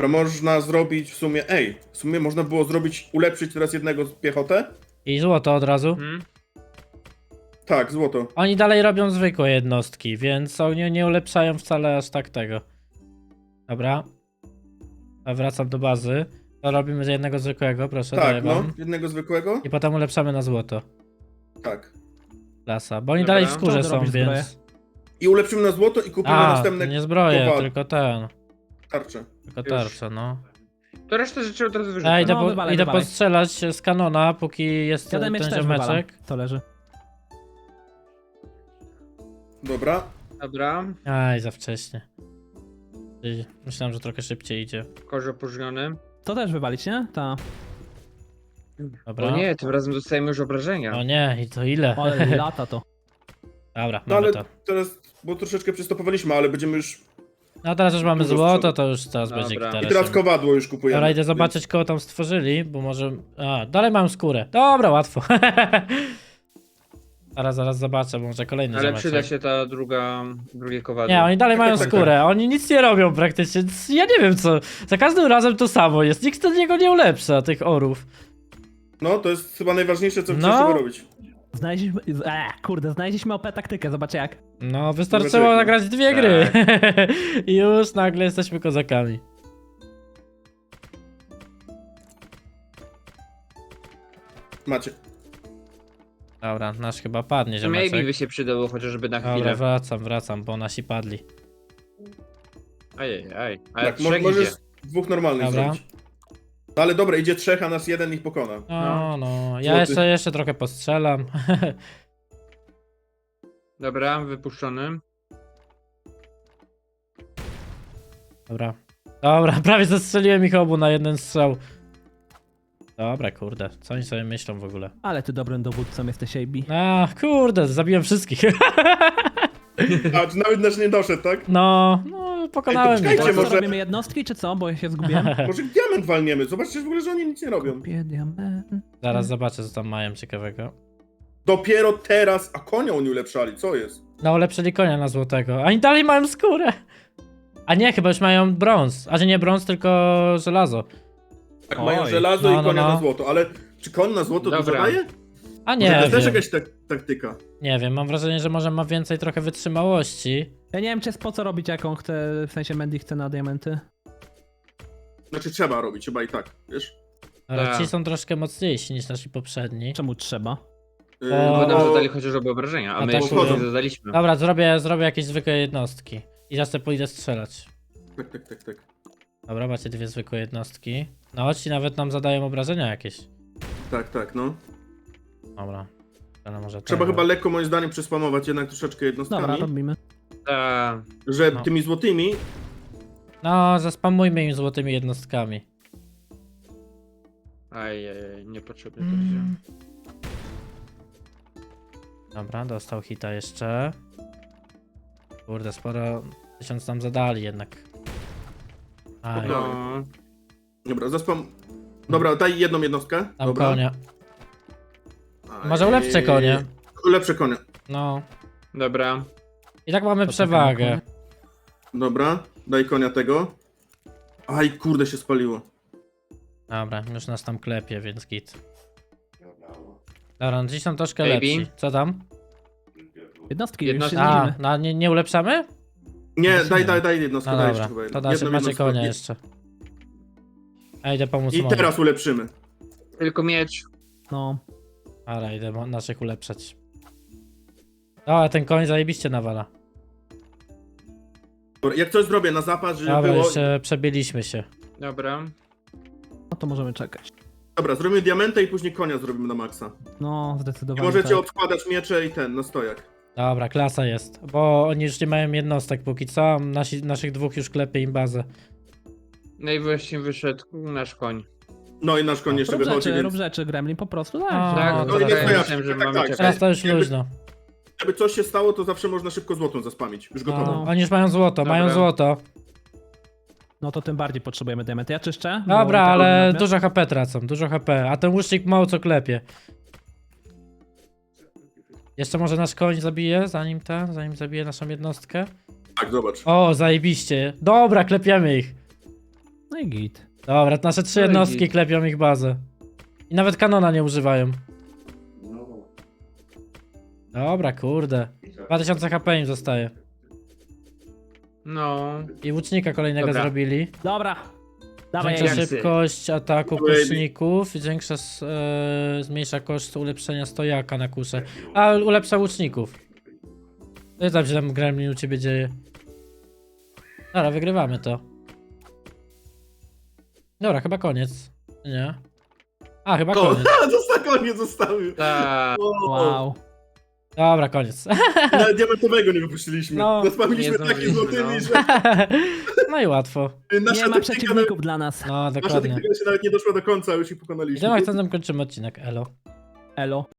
Speaker 4: Dobra, można zrobić w sumie... Ej, w sumie można było zrobić, ulepszyć teraz jednego z piechotę?
Speaker 1: I złoto od razu.
Speaker 3: Hmm?
Speaker 4: Tak, złoto.
Speaker 1: Oni dalej robią zwykłe jednostki, więc oni nie ulepszają wcale aż tak tego. Dobra. A wracam do bazy. To robimy z jednego zwykłego, proszę,
Speaker 4: Tak, no. Jednego zwykłego?
Speaker 1: I potem ulepszamy na złoto.
Speaker 4: Tak.
Speaker 1: Klasa. Bo oni
Speaker 3: Dobra.
Speaker 1: dalej w skórze
Speaker 2: Co ty
Speaker 1: są,
Speaker 2: robisz zbroję?
Speaker 1: więc...
Speaker 4: I ulepszymy na złoto i kupimy
Speaker 1: A,
Speaker 4: następne
Speaker 1: nie zbroję,
Speaker 4: kowal-
Speaker 1: tylko ten.
Speaker 4: Tarcze.
Speaker 1: Tylko
Speaker 3: Już.
Speaker 1: tarczę, no.
Speaker 3: To resztę rzeczy od razu wyrzucam.
Speaker 1: Ja idę,
Speaker 2: No,
Speaker 1: po,
Speaker 2: wywalaj,
Speaker 1: idę
Speaker 2: wywalaj.
Speaker 1: postrzelać z kanona, póki jest
Speaker 2: Ja
Speaker 1: ten
Speaker 2: też wywalam.
Speaker 1: ziomeczek.
Speaker 2: To leży.
Speaker 4: Dobra.
Speaker 3: Dobra.
Speaker 1: Aj, za wcześnie. Ty- Myślałem, że trochę szybciej idzie.
Speaker 3: Korze opróżniony.
Speaker 2: To też wywalić, nie? Ta.
Speaker 1: Dobra.
Speaker 3: O nie, tym razem dostajemy już obrażenia.
Speaker 1: O nie, i to ile?
Speaker 2: Ale lata to.
Speaker 1: Dobra,
Speaker 4: No
Speaker 1: mamy
Speaker 4: ale
Speaker 1: to.
Speaker 4: teraz, bo troszeczkę przystopowaliśmy, ale będziemy już...
Speaker 1: No teraz już mamy
Speaker 4: Dużo
Speaker 1: złoto, to już teraz
Speaker 3: Dobra.
Speaker 1: będzie
Speaker 3: I
Speaker 1: gitara.
Speaker 4: teraz kowadło już kupujemy.
Speaker 1: Dobra, idę zobaczyć kogo tam stworzyli, bo może... A, dalej mam skórę. Dobra, łatwo. zaraz, zaraz zobaczę, bo może kolejny
Speaker 3: Ale
Speaker 1: ziomeczek.
Speaker 3: przyda się ta druga, drugie kowadło.
Speaker 1: Nie, oni dalej
Speaker 4: Tak,
Speaker 1: mają
Speaker 4: tak, tak,
Speaker 1: skórę, oni nic nie robią praktycznie. Ja nie wiem co. Za każdym razem to samo jest. Nikt z niego nie ulepsza tych orów.
Speaker 4: No, to jest chyba najważniejsze, co
Speaker 1: No.
Speaker 4: chcesz robić.
Speaker 2: Znaleźliśmy. E, kurde, znaleźliśmy OP taktykę, zobacz jak.
Speaker 1: No, wystarczyło
Speaker 4: Zobaczymy.
Speaker 1: nagrać dwie gry. I już nagle jesteśmy kozakami.
Speaker 4: Macie.
Speaker 1: Dobra, nasz chyba padnie
Speaker 3: maybe
Speaker 1: ziomeczek.
Speaker 3: by się przydało chociażby na
Speaker 1: Dobra,
Speaker 3: chwilę.
Speaker 1: wracam, wracam, bo nasi padli.
Speaker 3: Ajej, aj. Ale
Speaker 4: Tak, mo-
Speaker 3: trzech
Speaker 4: możesz
Speaker 3: idzie.
Speaker 4: dwóch normalnych
Speaker 1: Dobra.
Speaker 4: zrobić. No ale dobra, idzie trzech, a nas jeden ich pokona.
Speaker 1: No, no, ja
Speaker 4: Złoty.
Speaker 1: jeszcze, jeszcze trochę postrzelam.
Speaker 3: Dobra, wypuszczony.
Speaker 1: Dobra. Dobra, prawie zestrzeliłem ich obu na jeden strzał. Dobra, kurde, co oni sobie myślą w ogóle?
Speaker 2: Ale ty dobrym dowódcą jesteś, AB.
Speaker 1: A, kurde, zabiłem wszystkich.
Speaker 4: A, czy nawet nasz nie doszedł, tak?
Speaker 1: No, no, pokonałem
Speaker 4: Ej, to czekajcie, może-
Speaker 2: robimy jednostki, czy co? Bo ja się zgubiłem.
Speaker 4: Może diament walniemy. Zobaczcie w ogóle, że oni nic nie robią.
Speaker 2: Kupię diament.
Speaker 1: Zaraz zobaczę, co tam mają ciekawego.
Speaker 4: Dopiero teraz, a konia oni ulepszali, co jest?
Speaker 1: No, ulepszyli konia na złotego. Oni dalej mają skórę. A nie, chyba już mają brąz. A że nie brąz, tylko żelazo.
Speaker 4: Tak
Speaker 2: Oj.
Speaker 4: mają żelazo
Speaker 1: No,
Speaker 4: i
Speaker 1: no,
Speaker 4: konia
Speaker 1: no.
Speaker 4: na złoto, ale czy koń na złoto dużo
Speaker 3: Dobra.
Speaker 4: daje?
Speaker 1: A
Speaker 4: to
Speaker 1: nie
Speaker 4: jest też
Speaker 1: wiem.
Speaker 4: jakaś tak, taktyka.
Speaker 1: Nie wiem, mam wrażenie, że może ma więcej trochę wytrzymałości.
Speaker 2: Ja nie wiem, czy jest po co robić, jaką chce, w sensie Mandy chce na diamenty.
Speaker 4: Znaczy trzeba robić, chyba i tak, wiesz?
Speaker 1: Ale
Speaker 3: Tak.
Speaker 1: ci są troszkę mocniejsi niż nasi poprzedni.
Speaker 2: Czemu trzeba?
Speaker 4: Yy,
Speaker 1: O.
Speaker 3: Bo nam zadali chociażby obrażenia, a
Speaker 1: A
Speaker 3: my
Speaker 1: tak
Speaker 3: jeszcze nie zadaliśmy.
Speaker 1: Dobra, zrobię, zrobię jakieś zwykłe jednostki. I zaraz sobie pójdę strzelać.
Speaker 4: tak, tak, tak, tak.
Speaker 1: Dobra, macie dwie zwykłe jednostki. No, ci nawet nam zadają obrażenia jakieś.
Speaker 4: Tak, tak, no.
Speaker 1: Dobra. Ale może
Speaker 4: Trzeba chyba lekko moim zdaniem przespamować jednak troszeczkę jednostkami,
Speaker 2: Dobra, robimy.
Speaker 3: Ta...
Speaker 4: że
Speaker 1: No.
Speaker 4: tymi złotymi
Speaker 1: No, zaspamujmy im złotymi jednostkami.
Speaker 3: Ajajaj, niepotrzebnie
Speaker 1: Mm.
Speaker 3: to wziąłem.
Speaker 1: Dobra, dostał hita jeszcze. Kurde, sporo tysiąc nam zadali jednak. Aj,
Speaker 4: No.
Speaker 3: No,
Speaker 4: Dobra, zaspam. Dobra, daj jedną jednostkę.
Speaker 1: tam
Speaker 4: Dobra.
Speaker 1: konia. Może ulepszcie konie.
Speaker 4: Lepsze konie.
Speaker 1: No.
Speaker 3: dobra.
Speaker 1: I tak mamy
Speaker 2: To
Speaker 1: przewagę.
Speaker 4: Dobra, daj konia tego. Aj, kurde, się spaliło.
Speaker 1: Dobra, już nas tam klepie, więc git. Dobra, no dziś są troszkę
Speaker 3: Baby?
Speaker 1: lepsi. Co tam?
Speaker 2: Jednostki,
Speaker 3: Jednostki.
Speaker 2: już się
Speaker 1: A, no, nie, nie ulepszamy?
Speaker 4: Nie, daj, daj, daj jednostkę,
Speaker 1: No
Speaker 4: daj
Speaker 1: dobra,
Speaker 4: jeszcze chyba
Speaker 1: to
Speaker 4: jedną.
Speaker 1: dacie,
Speaker 4: Jedną
Speaker 1: macie konia jeszcze. Ja idę pomóc
Speaker 4: I teraz ulepszymy.
Speaker 3: Tylko mieć.
Speaker 2: No.
Speaker 1: Dobra, idę naszych ulepszać. O, ten koń zajebiście nawala.
Speaker 4: Dobra, jak coś zrobię na zapas, żeby
Speaker 1: Dobra,
Speaker 4: było...
Speaker 1: jeszcze przebiliśmy się.
Speaker 3: Dobra.
Speaker 2: no to możemy czekać.
Speaker 4: Dobra, zrobimy diamentę i później konia zrobimy na maksa.
Speaker 2: No,
Speaker 4: I
Speaker 2: zdecydowanie
Speaker 4: możecie
Speaker 2: tak.
Speaker 4: odkładać miecze i ten, na stojak.
Speaker 1: Dobra, klasa jest. Bo oni już nie mają jednostek póki co, a nasi, naszych dwóch już klepie im bazę.
Speaker 3: No i właśnie wyszedł nasz koń.
Speaker 4: No i nasz koń jeszcze
Speaker 2: Rób
Speaker 4: wychodzi,
Speaker 2: rzeczy,
Speaker 4: więc...
Speaker 2: rób rzeczy, Gremlin, po prostu tak.
Speaker 3: Tak,
Speaker 1: no
Speaker 3: no,
Speaker 1: to
Speaker 3: tak,
Speaker 4: nie
Speaker 3: ja
Speaker 4: twoja
Speaker 3: myślałem, że
Speaker 4: tak,
Speaker 3: mamy
Speaker 4: tak.
Speaker 3: czekać.
Speaker 1: Teraz to już
Speaker 4: Jakby-
Speaker 1: luźno.
Speaker 4: Jakby coś się stało, to zawsze można szybko złotą zaspamić. Już gotowe.
Speaker 2: No.
Speaker 1: Oni już mają złoto,
Speaker 3: Dobra.
Speaker 1: mają złoto.
Speaker 2: No to tym bardziej potrzebujemy diamenty. Ja czyszczę. bo
Speaker 1: Dobra,
Speaker 2: i tak
Speaker 1: ale dużo HP tracą, dużo HP. A ten łucznik mało co klepie. Jeszcze może nasz koń zabije, zanim ten, zanim zabije naszą jednostkę.
Speaker 4: Tak, zobacz.
Speaker 1: O, zajebiście. Dobra, klepiemy ich.
Speaker 2: No i git.
Speaker 1: Dobra, nasze trzy
Speaker 3: No i
Speaker 1: jednostki
Speaker 3: git.
Speaker 1: klepią ich bazę. I nawet kanona nie używają. Dobra, kurde. 2000 HP im zostaje.
Speaker 3: No.
Speaker 1: I łucznika kolejnego
Speaker 3: Dobra.
Speaker 1: zrobili.
Speaker 2: Dobra. Dawaj,
Speaker 1: Zwiększa szybkość ataku
Speaker 4: Baby.
Speaker 1: kuszników, zwiększa, s- e, zmniejsza koszt ulepszenia stojaka na kuszę, a ulepsza łuczników. Co tam się tam gremlin u ciebie dzieje? Dobra, wygrywamy to. Dobra, chyba koniec. Nie? A, chyba
Speaker 4: O,
Speaker 1: koniec.
Speaker 4: zosta konie zostały.
Speaker 3: Tak.
Speaker 2: Wow.
Speaker 1: Dobra, koniec.
Speaker 4: Nawet diamentowego nie wypuściliśmy.
Speaker 1: No,
Speaker 4: Zaspamiliśmy
Speaker 3: nie
Speaker 4: takimi
Speaker 3: zdążyliśmy,
Speaker 4: złotymi,
Speaker 3: no.
Speaker 4: że
Speaker 1: No i łatwo.
Speaker 2: Nie
Speaker 4: nasza
Speaker 2: ma
Speaker 4: technika,
Speaker 2: przeciwników dla nas.
Speaker 1: No,
Speaker 4: nasza
Speaker 1: dokładnie.
Speaker 4: technika się nawet nie doszła do końca, a już ich pokonaliśmy.
Speaker 1: Idziemy, akcentem kończymy odcinek. Elo.
Speaker 2: Elo.